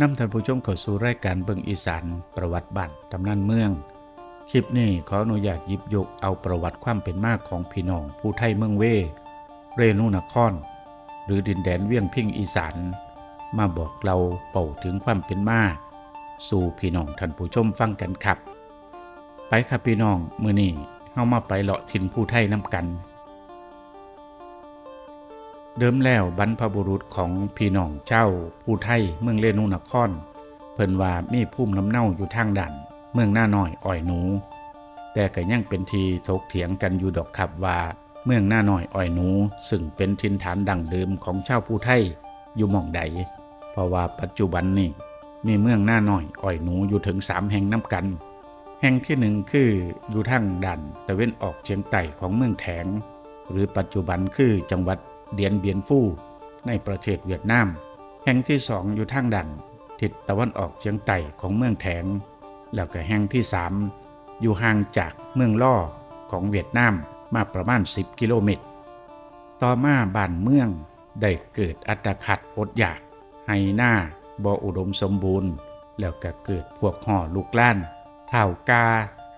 นำท่านผู้ชมเข้าสู่รายการเบิงอีสานประวัติบ้านตำนานเมือง คลิปนี้ขออนุญาตหยิบยกเอาประวัติความเป็นมาของพี่น้องผู้ไทยเมืองเว เรนูนคร หรือดินแดนเวียงพิงอีสานมาบอกเราเป่าถึงความเป็นมา สู่พี่น้องท่านผู้ชมฟังกันครับ ไปครับพี่น้องมือนี้เฮามาไปเลาะถิ่นผู้ไทยน้ำกัน เดิมแล้วบรรพบุรุษของพี่น้องเจ้า ผู้ไทยเมืองเรนูนคร เพิ่นว่ามีภูมิลำเนาอยู่ทางดันเมืองหน้าน้อยอ้อยหนู แต่ก็ยังเป็นทีถกเถียงกันอยู่ดอกครับว่าเมืองหน้าน้อยอ้อยหนู ซึ่งเป็นทินฐานดังเดิมของชาวผู้ไทยอยู่หม่องใด เพราะว่าปัจจุบันนี้มีเมืองหน้าน้อยอ้อยหนูอยู่ถึงสามแห่งน้ำกัน แห่งที่หนึ่งคืออยู่ทางดันตะเว้นออกเฉียงใต้ของเมืองแถงหรือปัจจุบันคือจังหวัด เดียนเบียนฟู่ในประเทศเวียดนาม แห่งที่สองอยู่ทางดันทิศตะวันออกเฉียงใต้ของเมืองแถง แล้วก็แห่งที่สามอยู่ห่างจากเมืองล่อของเวียดนามมาประมาณ 10 กิโลเมตร ต่อมาบ้านเมืองได้เกิดอัตคัดอดอยากไฮหน้าบ่อุดมสมบูรณ์ แล้วก็เกิดพวกห่อลูกล้านเท่ากา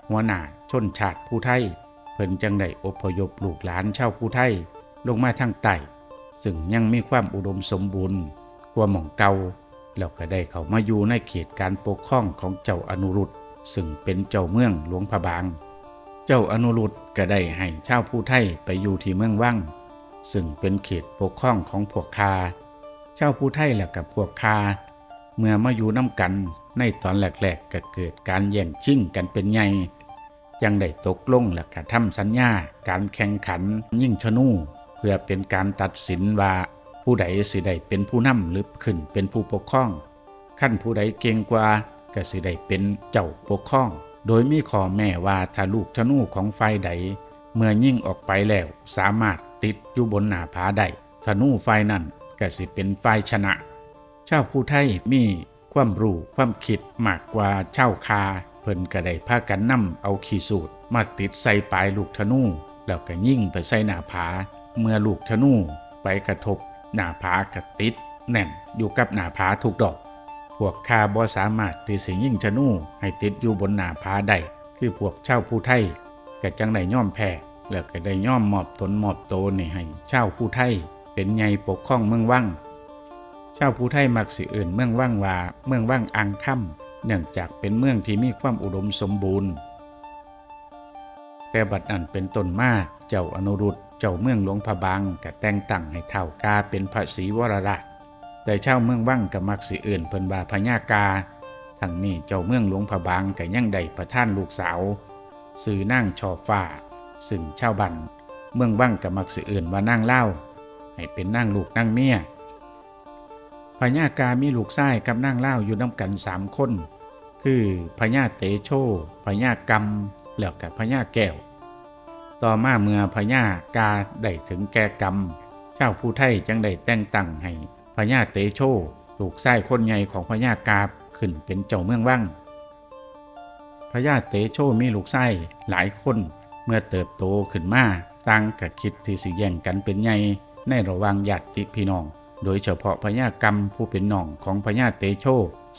หัวหน้าชนชาติผู้ไทย เพิ่นจังได้อพยพลูกหลานชาวผู้ไทย ลงมาทางใต้ซึ่งยังมีความอุดมสมบูรณ์กว่าหม่องเก่าแล้วก็ได้เข้ามาอยู่ในเขตการปกครองของเจ้าอนุรุตซึ่งเป็นเจ้าเมืองหลวงพระบาง เจ้าอนุรุตก็ได้ให้ชาวผู้ไทยไปอยู่ที่เมืองว่างซึ่งเป็นเขตปกครองของพวกคาชาผู้ไทยและกับพวกคาเมื่อมาอยู่น้ำกันในตอนแรกๆก็เกิดการแย่งชิงกันเป็นใหญ่ยังได้ตกลงและกระทำสัญญาการแข่งขันยิ่งชนู เพื่อเป็นการตัดสินว่าผู้ใดสิได้เป็นผู้นำหรือขึ้นเป็นผู้ปกครอง ขั้นผู้ใดเก่งกว่าก็สิได้เป็นเจ้าปกครอง โดยมีข้อแม่ว่าถ้าลูกธนูของฝ่ายใด เมื่อยิ่งออกไปแล้วสามารถติดอยู่บนหน้าผาได้ธนูฝ่ายนั้นก็สิเป็นฝ่ายชนะ ชาวผู้ไทยมีความรู้ความคิดมากกว่าเช่าคา เพิ่นก็ได้พากันนำเอาขีสูตร มาติดใส่ปลายลูกธนูแล้วก็ยิ่งไปใส่หน้าผา เมื่อลูกธนูไปกระทบหน้าผากระติดแน่นอยู่กับหน้าผาทุกดอก พวกคาบ่สามารถที่สิยิ่งธนูให้ติดอยู่บนหน้าผาได้คือพวกเช่าผู้ไทยก็จังได้ย่อมแพ้แล้วก็ได้ย่อมมอบตนมอบโตนี่ให้เช่าผู้ไทยเป็นใหญ่ปกครองเมืองว่างเช่าผู้ไทยมักสิเอื่นเมืองว่างว่าเมืองว่างอังค่ำเนื่องจากเป็นเมืองที่มีความอุดมสมบูรณ์แต่บัดนั้นเป็นต้นมาเจ้าอนุรุต เจ้าเมืองหลวงพะบางก็แต่งตั้งให้เท่ากาเป็นพระศรีวรราชแต่ชาวเมืองว่างก็มักสิเอื่นเพิ่นว่าพญากาทั้งนี้เจ้าเมืองหลวงพะบางก็ยังได้ประท่านลูกสาวสื่อนางชอบฟ้า ซึ่งชาวบ้านเมืองว่างก็มักสิเอื่นว่านางเล่า ให้เป็นนางลูกนางเมียพญากามีลูกชายกับนางเล่าอยู่น้ำกันสามคน คือพญาเตโชพญากรรมแล้วกับพญาแก้ว ต่อมาเมื่อพญากาได้ถึงแก่กรรม เจ้าผู้ไทยจังได้แต่งตั้งให้พญาเตโชลูกชายคนใหญ่ของพญากาขึ้นเป็นเจ้าเมืองว่างพญาเตโชมีลูกชายหลายคนเมื่อเติบโตขึ้นมาต่างกับคิดที่สิแย่งกันเป็นใหญ่ในระหว่างญาติพี่น้อง โดยเฉพาะพญากรรมผู้เป็นน้องของพญาเตโช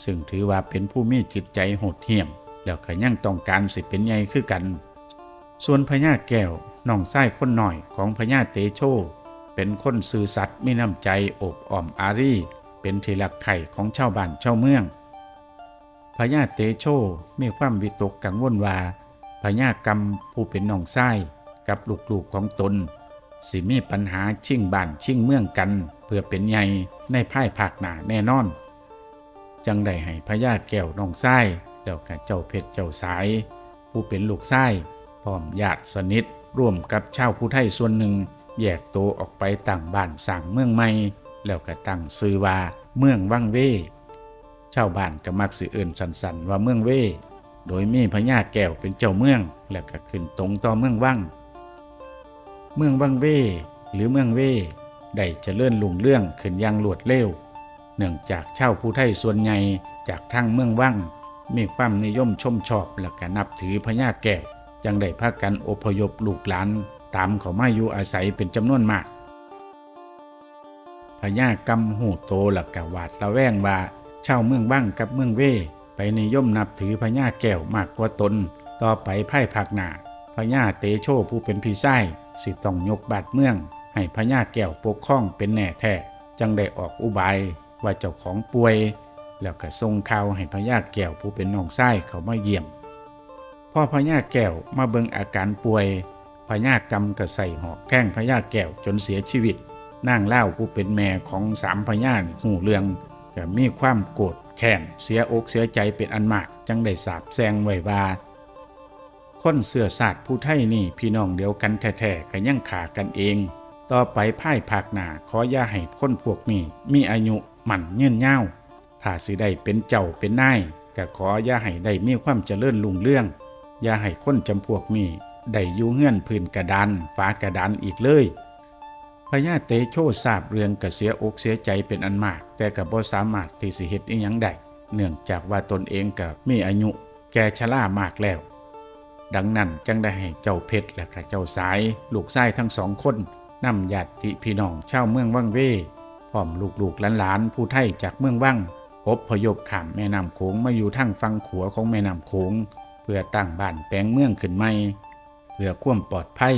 ซึ่งถือว่าเป็นผู้มีจิตใจโหดเหี้ยม แล้วก็ยังต้องการสิเป็นใหญ่คือกัน ส่วนพญาแก้วน้องไส้คนหน่อยของพญาเตโช เป็นคนซื่อสัตย์ไมีน้ำใจอบอ้อมอารีเป็นที่รักใคร่ของชาวบ้านชาวเมืองพญาเตโชมีความวิตกกังวลว่าพญากรรมผู้เป็นน้องไส้กับลูกๆของตน สิมีปัญหาชิงบ้านชิงเมืองกัน เพื่อเป็นใหญ่ในภายภาคหน้าแน่นอน จังได้ให้พญาแก้วน้องไส้แล้วกับเจ้าเพชรเจ้าสาย ผู้เป็นลูกไส้ พร้อมญาติสนิทร่วมกับชาวผู้ไทยส่วนหนึ่ง แยกตัวออกไปต่างบ้านสั่งเมืองใหม่ แล้วก็ตั้งซื้อว่าเมืองวังเวชาวบ้านก็มักสิเอื่นสันๆว่าเมืองเวโดยมีพญาแก้วเป็นเจ้าเมือง แล้วก็ขึ้นตรงต่อเมืองวังเมืองวังเวหรือเมืองเวได้เจริญรุ่งเรื่องขึ้นอย่างรวดเร็ว เนื่องจากชาวผู้ไทยส่วนใหญ่จากทางเมืองวังมีความนิยมชมชอบและก็นับถือพญาแก้ว จังได้พากันอพยพลูกหลานตามเขามาอยู่อาศัยเป็นจำนวนมากพญากำหูโตและกะหวาดระแวงว่าชาวเมืองบ้างกับเมืองเว่ไปนิยมนับถือพญาแก้วมากกว่าตน ต่อไปไพ่ภาคหนาพญาเตโชผู้เป็นพี่ไส้สิต้องยกบาดเมือง ให้พญาแก้วปกครองเป็นแน่แท้จังได้ออกอุบายว่าเจ้าของป่วย แล้วก็ส่งข่าวให้พญาแก้วผู้เป็นน้องไส้เขามาเยี่ยม พ่อพญาแก้วมาเบิงอาการป่วยพญากรรมก็ใส่หอกแข้งพญาแก้วจนเสียชีวิตนางเล่าผู้เป็นแม่ของสามพญานหูเรืองก็มีความโกรธแค้นเสียอกเสียใจเป็นอันมากจังได้สาบแซงไว้ว่าคนเสือศาสตร์ผู้ไทยนี่พี่น้องเดียวกันแท้ๆก็ยังขากันเอง ต่อไปพ่ายภาคหนาขออย่าให้คนพวกนี้มีอายุหมั่นยืนยาถ้าสิได้เป็นเจ้าเป็นนายก็ขออย่าให้ได้มีความเจริญรุ่งเรื่อง อย่าให้คนจำพวกนี้ได้อยู่เงื่อนพื้นกระดานฝากระดานอีกเลยพญาเตโชทราบเรื่องกระเสียอกเสียใจเป็นอันมาก แต่ก็บ่สามารถที่สิเฮ็ดอีหยังได้เนื่องจากว่าตนเองก็มีอายุ แก่ชรามากแล้ว ดังนั้นจึงได้ให้เจ้าเพชรและก็เจ้าสาย ลูกชายทั้งสองคนนำญาติพี่น้องชาวเมืองวังเว่พร้อมลูกๆหลานๆผู้ไทยจากเมืองวังอพยพข้ามแม่น้ำโขงมาอยู่ทางฝั่งขัวของแม่น้ำโขง เพื่อตั้งบ้านแปลงเมืองขึ้นใหม่เพื่อความปลอดภัย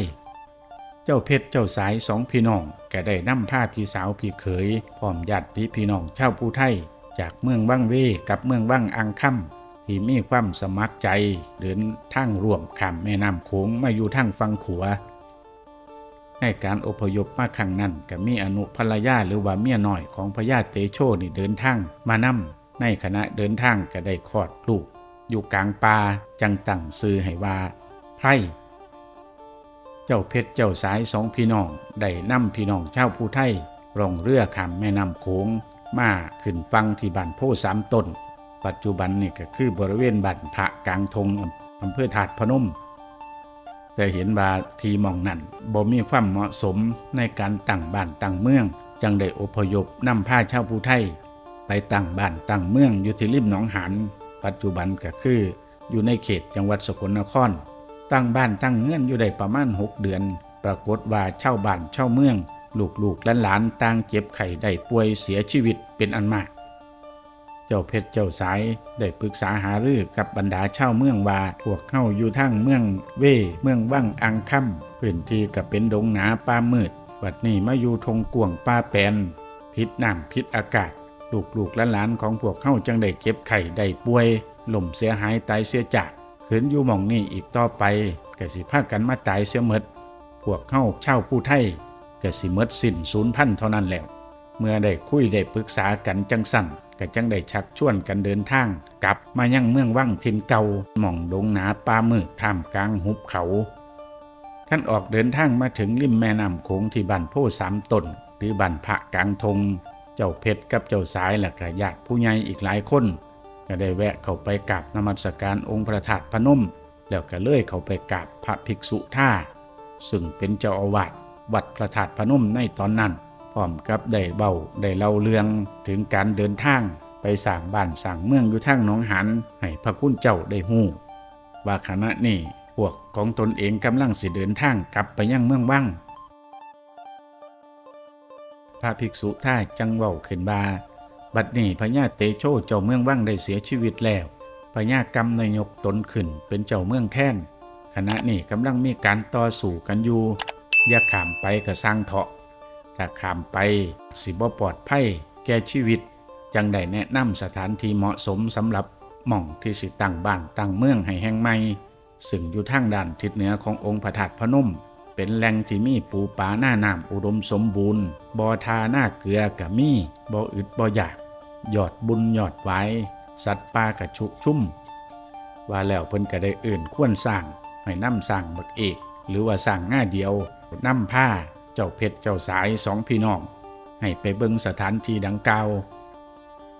เจ้าเพชรเจ้าสายสองพี่น้องแกได้นำผ้าพี่สาวพี่เขยพร้อมญาติพี่น้องชาวผู้ไทย จากเมืองวังเว่กับเมืองวังอังค่ำที่มีความสมัครใจเดินทางร่วมข้ามแม่น้ำโขงมาอยู่ทางฝั่งขัวในการอพยพมาครั้งนั้นก็มีอนุภรรยาหรือว่าเมียน้อยของพญาเตโชนี่เดินทางมานำในขณะเดินทางก็ได้คลอดลูก อยู่กลางป่าจังตั้งซื้อให้ว่าไพร่เจ้าเพชรเจ้าสายสองพี่น้องได้นำพี่น้องเช่าผู้ไทยล่องเรือข้ามแม่น้ำโขงมาขึ้นฟังที่บ้านโพสามตนปัจจุบันนี่ก็คือบริเวณบ้านพระกลางทงอำเภอถาดพนม แต่เห็นว่าทีมองนั้นบ่มีความเหมาะสมในการตั้งบ้านตั้งเมือง จังได้อพยพนำผ้าเช่าผู้ไทย ไปตั้งบ้านตั้งเมืองอยู่ที่ริมหนองหาน ปัจจุบันก็คือ อยู่ในเขตจังหวัดสกลนคร ตั้งบ้านตั้งเงื่อนอยู่ได้ประมาณ 6 เดือน ปรากฏว่าเช่าบ้านเช่าเมือง ลูกๆและหลานต่างเจ็บไข้ได้ป่วยเสียชีวิตเป็นอันมาก เจ้าเพชรเจ้าสายได้ปรึกษาหารือกับบรรดาเช่าเมืองว่าพวกเข้าอยู่ทั้งเมืองเว่เมืองว่างอังค่ำพื้นที่กับเป็นดงหนาป่ามืดวัดนี้มาอยู่ทงกวงป่าแปนพิษน้ำพิษอากาศ ลูกๆและหลานของพวกเข้าจังได้เก็บไข่ได้ป่วยล่มเสียหายตายเสียจากขืนอยู่หม่องนี้อีกต่อไปกสิพากันมาตายเสียหมดพวกเข้าเช่าผู้ไทยกสิหมดสิ้นศูนย์พันเท่านั้นแล้ว เมื่อได้คุยได้ปรึกษากันจังสั่นก็จังได้ชักชวนกันเดินทาง กลับมายังเมืองว่างทินเก่าหม่องดงหนาป่ามืดท่ามกลางหุบเขาขั้นออกเดินทางมาถึงริมแม่น้ำโขงที่บ้านโพสามตน หรือบ้านพระกลางทง เจ้าเพชรกับเจ้าสายและก็ญาติผู้ใหญ่อีกหลายคน ก็ได้แวะเข้าไปกราบนมัสการองค์พระธาตุพนม แล้วก็เลื่อยเข้าไปกราบพระภิกษุท่า ซึ่งเป็นเจ้าอาวาสวัดพระธาตุพนมในตอนนั้น พร้อมกับได้เบาได้เล่าเรื่องถึงการเดินทางไปสร้างบ้านสร้างเมืองอยู่ทางหนองหันให้พระคุณเจ้าได้ฮู้ว่าขณะนี้พวกของตนเองกำลังสิเดินทางกลับไปยังเมืองว่าง ระภิกษุท่าจังเว้าขึ้นบาบัดนี้พญาเตโชเจ้าเมืองว่างได้เสียชีวิตแล้วพญากรรมนายกตนขึ้นเป็นเจ้าเมืองแท่นขณะนี้กำลังมีการต่อสู้กันอยู่ อย่าขามไปก็สร้างเถาะถ้าขามไปสิบ่ปลอดภัยแก่ชีวิต จังได้แนะนำสถานที่เหมาะสมสำหรับหม่องที่สิตั้งบ้านตั้งเมืองให้แห่งใหม่ซึ่งอยู่ทางด้านทิศเหนือขององค์พระธาตุพนม เป็นแหล่งที่มีปูปลาหน้าน้ำอุดมสมบูรณ์บ่อทาหน้าเกลือกะมีบ่ออึดบ่ออยากยอดบุญยอดไว้ สัตว์ป่ากระชุกชุ่ม ว่าแล้วเพิ่นก็ได้เอื่นควรสร้างให้นำสร้างบักเอก หรือว่าสร้างง่าเดียวนำผ้าเจ้าเพชรเจ้าสายสองพี่น้อง ให้ไปเบิ่งสถานที่ดังกล่าว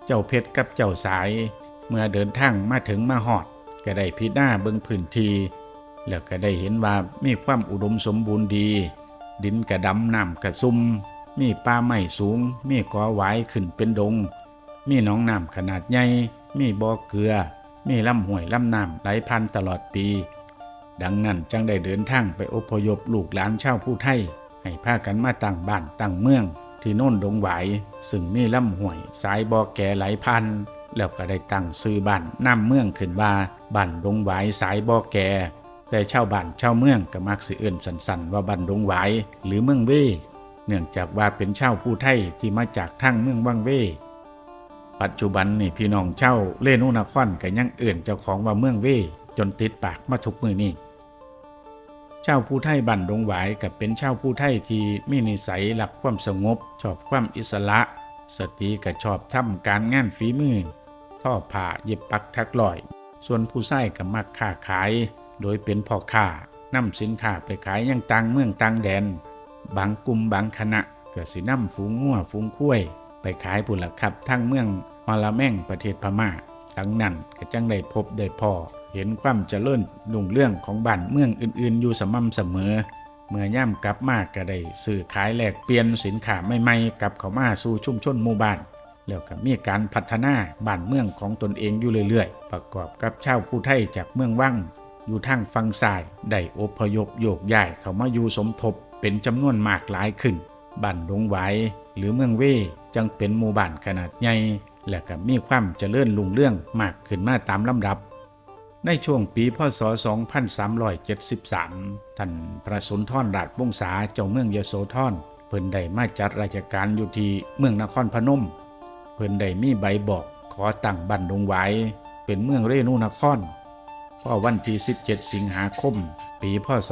เจ้าเพชรกับเจ้าสาย เมื่อเดินทางมาถึงมาหอดก็ได้พิจารณาเบิ่งพื้นที่ แล้วก็ได้เห็นว่ามีความอุดมสมบูรณ์ดี ดินกระดำน้ำกระซุ่มมีป่าไม้สูง มีกอหวายขึ้นเป็นดง มีหนองน้ำขนาดใหญ่ มีบ่อเกลือ มีลำห้วยลำน้ำไหลพันตลอดปี ดังนั้นจังได้เดินทางไปอพยพลูกหลานชาวผู้ไทย ให้พากันมาตั้งบ้านตั้งเมือง ที่โน่นดงหวายซึ่งมีลำห้วยสายบ่อแก่ไหลพันแล้วก็ได้ตั้งซื้อบ้านน้ำเมืองขึ้นว่าบ้านดงหวายสายบ่อแก่ แต่ชาวบ้านชาวเมืองก็มักสิเอื่นสันๆว่าบ้านดงหวายหรือเมืองเว่เนื่องจากว่าเป็นชาวผู้ไทยที่มาจากทางเมืองวังเว่ปัจจุบันนี่พี่น้องเช่าเล่นุนครก็ยังเอื่นเจ้าของว่าเมืองเว่จนติดปากมาทุกมือนี่ชาวผู้ไทยบ้านดงหวายกับเป็นชาวผู้ไทยที่มีนิสัยหลักความสงบ ชอบความอิสระ สตรีก็ชอบทำการงานฝีมือท่อผ้าเย็บปักทักลอย ส่วนผู้ใช้ก็มักค้าขาย โดยเป็นพ่อค้านำสินค้าไปขายยังต่างเมืองต่างแดน บางกลุ่มบางคณะก็สินำฝูงงัวฝูงคุ้ยไปขายบุนละครับทั้งเมืองฮอลาแม่งประเทศพม่าทั้งนั้นก็จังได้พบได้พอเห็นความเจริญรุ่งเรื่องของบ้านเมืองอื่นๆ อยู่สม่ำเสมอ เมื่อย่ำกลับมากก็ได้ซื้อขายแลกเปลี่ยนสินค้าใหม่ๆกลับเข้ามาสู่ชุมชนหมู่บ้านแล้วก็มีการพัฒนาบ้านเมืองของตนเองอยู่เรื่อยๆ ประกอบกับชาวผู้ไทยจากเมืองว่าง อยู่ทางฝั่งซ้ายได้อพยพโยกย้ายเข้ามาอยู่สมทบเป็นจำนวนมากหลายขึ้นบ้านดงหวายหรือเมืองเว่จังเป็นหมู่บ้านขนาดใหญ่และก็มีความเจริญรุ่งเรื่องมากขึ้นมาตามลำดับ ในช่วงปีพศ 2373 ท่านพระสุนทรราชวงศาเจ้าเมืองยโสธรเพิ่นได้มาจัดราชการอยู่ที่เมืองนครพนม เพิ่นได้มีใบบอกขอตั้งบันดงไว้เป็นเมืองเรนูนคร พอวันที่ 17 สิงหาคม ปีพศ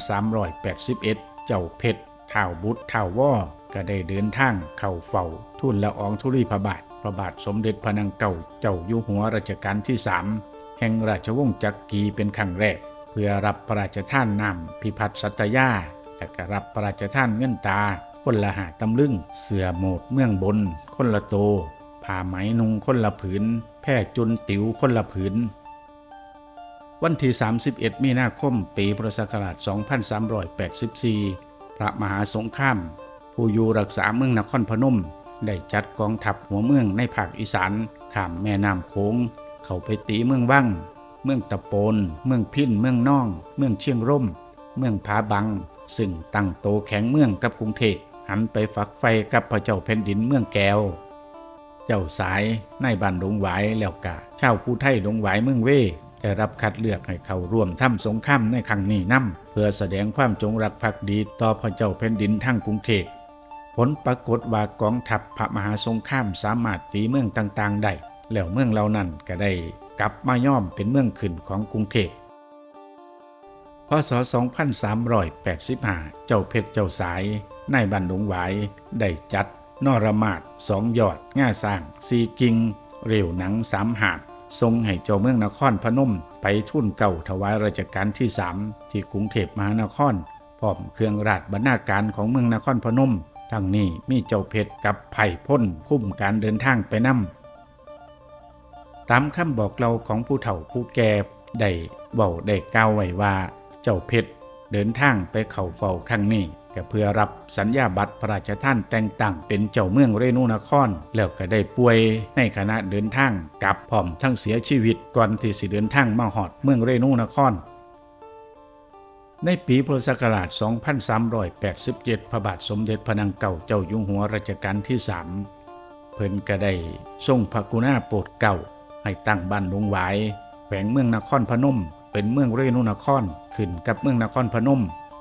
2381 เจ้าเพชรท้าวบุตรท้าวว่อก็ได้เดินทางเข้าเฝ้าทูลละอองธุลีพระบาท พระบาทสมเด็จพระนางเก่าเจ้าอยู่หัวรัชกาลที่3แห่งราชวงศ์จักรีเป็นครั้งแรก เพื่อรับพระราชทานนามพิพัฒน์สัตยา และก็รับพระราชทานเงินตา คนละหาตำลึง เสือโหมดเมืองบน คนละโต ผ้าไหมนุงคนละผืน แพร่จุนติ๋วคนละผืน วันที่ 31 มีนาคม ปีพุทธศักราช 2384 พระมหาสงคราม ผู้อยู่รักษาเมืองนครพนม ได้จัดกองทัพหัวเมืองในภาคอีสานข้ามแม่น้ำโขง เข้าไปตีเมืองว่าง เมืองตะโปน เมืองพินเมืองน่อง เมืองเชียงร่ม เมืองผาบัง ซึ่งตั้งโตแข็งเมืองกับกรุงเทพหันไปฝักไฟกับพระเจ้าแผ่นดินเมืองแก้ว เจ้าสายในบ้านดงหวายแล้วกะชาวผู้ไทยดงหวายเมืองเว่ ได้รับคัดเลือกให้เข้าร่วมทำสงครามในครั้งนี้นํเพื่อแสดงความจงรักภักดีต่อพระเจ้าแผ่นดินทั้งกรุงเทพผลปรากฏว่ากองทัพพระมหาสงครามสามารถตีเมืองต่างๆได้แล้วเมืองเหล่านั้นก็ได้กลับมาย่อมเป็นเมืองขึ้นของกรุงเทพพศ 2385 เจ้าเพชรเจ้าสายนายบันดงหวาย ได้จัด นรมาศสองยอดง่าสร้างสีกิง เร็วหนังสามหาด ทรงให้เจ้าเมืองนครพนม ไปทุ่นเก่าถวายราชการที่สามที่กรุงเทพมหานครพร้อมเครื่องราชบรรณาการของเมืองนครพนม ทั้งนี้มีเจ้าเพชรกับไผ่พ้นคุ้มการเดินทางไปนำตามคำบอกเล่าของผู้เฒ่าผู้แก่ได้เว้าได้กล่าวไว้ว่า เจ้าเพชรเดินทางไปเข้าเฝ้าครั้งนี้ ก็เพื่อรับสัญญาบัตรพระราชทานแต่งตั้งเป็นเจ้าเมืองเรนูนคร แล้วก็ได้ป่วยในขณะเดินทางกลับพร้อมทั้งเสียชีวิตก่อนที่สิเดินทางมาหอดเมืองเรนูนครในปีพุทธศักราช 2387 พระบาทสมเด็จพระนางเก่าเจ้าอยู่หัวรัชกาลที่3เพิ่นก็ได้ทรงพระกุณาโปรดเกล้าให้ตั้งบ้านดงหวายแขวงเมืองนครพนม เป็นเมืองเรนูนคร ขึ้นกับเมืองนครพนม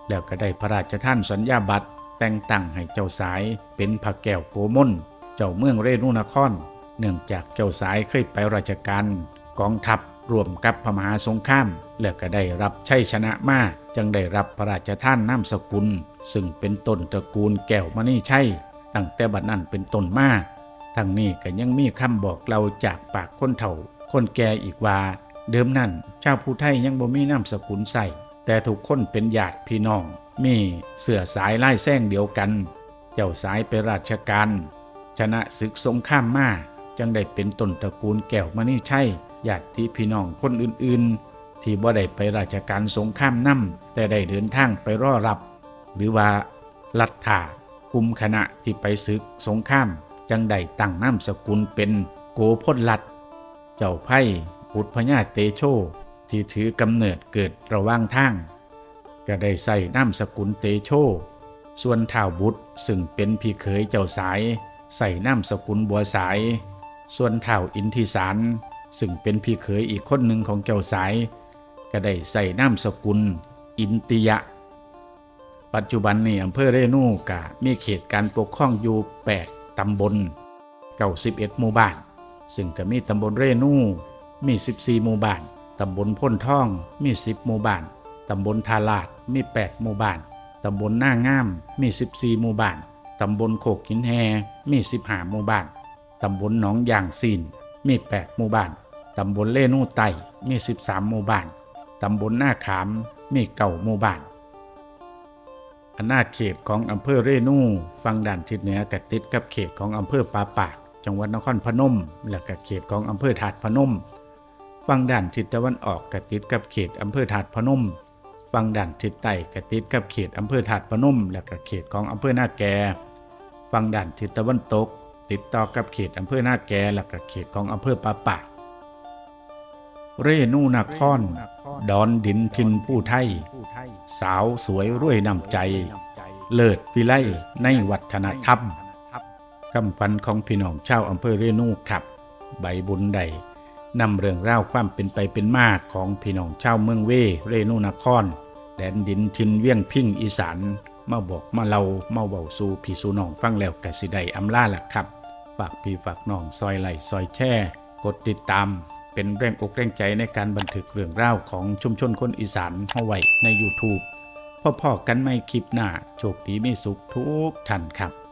แล้วก็ได้พระราชท่านสัญญาบัตรแต่งตั้งให้เจ้าสายเป็นพระแก้วโกมลเจ้าเมืองเรนูนคร เนื่องจากเจ้าสายเคยไปราชการกองทัพรวมกับพระมหาสงคราม แล้วก็ได้รับชัยชนะมาจึงได้รับพระราชท่านนามสกุล ซึ่งเป็นต้นตระกูลแก้วมณีชัยตั้งแต่บัดนั้นเป็นต้นมาทั้งนี้ก็ยังมีคำบอกเราจากปากคนเฒ่า คนแก่อีกว่า เดิมนั้นชาวผู้ไทยยังบ่มีนามสกุลใส่ แต่ทุกคนเป็นญาติพี่น้อง มีเสื่อสายไล่แซงเดียวกัน เจ้าสายไปราชการ ชนะศึกสงครามมาจังได้เป็นต้นตระกูลแก้วมณีชัยญาติพี่น้องคนอื่นๆ ที่บ่ได้ไปราชการสงครามนํแต่ได้เดินทางไปรอรับ หรือว่าลัทธากุมคณะที่ไปศึกสงคราม จังได้ตั้งนามสกุลเป็นโกพลลัด เจ้าไพ่ปุตพญาเตโช ที่ถือกำเนิดเกิดระหว่างทางก็ได้ใส่นามสกุลเตโช ส่วนท้าวบุตรซึ่งเป็นพี่เขยเจ้าสาย ใส่นามสกุลบัวสาย ส่วนท่าอินทิสารซึ่งเป็นพี่เขยอีกคนหนึ่งของเจ้าสาย ก็ได้ใส่นามสกุล อินติยะ ปัจจุบันนี้อำเภอเรนูกะมีเขตการปกครองอยู่8ตำบล91หมู่บ้าน ซึ่งก็มีตำบลเรนูมี 14 หมู่บ้าน ตำบลพ้นท่องมี10หมู่บ้าน ตำบลทาลาดมี8หมู่บ้าน ตำบลหน้างามมี14หมู่บ้าน ตำบลโคกหินแฮมี15หมู่บ้าน ตำบลหนองยางซีนมี8หมู่บ้าน ตำบลเล่นูไตมี13หมู่บ้าน ตำบลหน้าขามมีเก่าหมู่บ้านอาณาเขตของอำเภอเรนูฝังด้านทิศเหนือก็ติดกับเขตของอำเภอปาปาก จังหวัดนครพนม และก็เขตของอำเภอถาดพนม ฝั่งด้านทิศตะวันออกก็ติดกับเขตอำเภอถาดพนมฝั่งด้านทิศใต้ก็ติดกับเขตอำเภอถาดพนม และก็เขตของอำเภอนาแกฝั่งด้านทิศตะวันตก ติดต่อกับเขตอำเภอนาแกและก็เขตของอำเภอปาปากเรนูนครดอนดินทินผู้ไทย สาวสวยรวยนำใจ เลิศวิไลในวัฒนธรรมคำฟันของพี่น้องชาวอำเภอเรนูขับ ใบบุญใด นำเรื่องราวความเป็นไปเป็นมาของพี่น้องชาวเมืองเวเรนูนครแดนดินทินเวียงพิงอีสานมาบอกมาเล่ามาเว้าสู่พี่สู่น้องฟังแล้วกสิได้อำลาล่ะครับฝากพี่ฝากน้องซอยไหลซอยแช่ กดติดตาม เป็นแรงอกแรงใจในการบันทึกเรื่องราวของชุมชนคนอีสานเอาไว้ใน YouTube พ่อๆกันไม่คลิปหน้าโชคดีไม่สุขทุกท่านครับ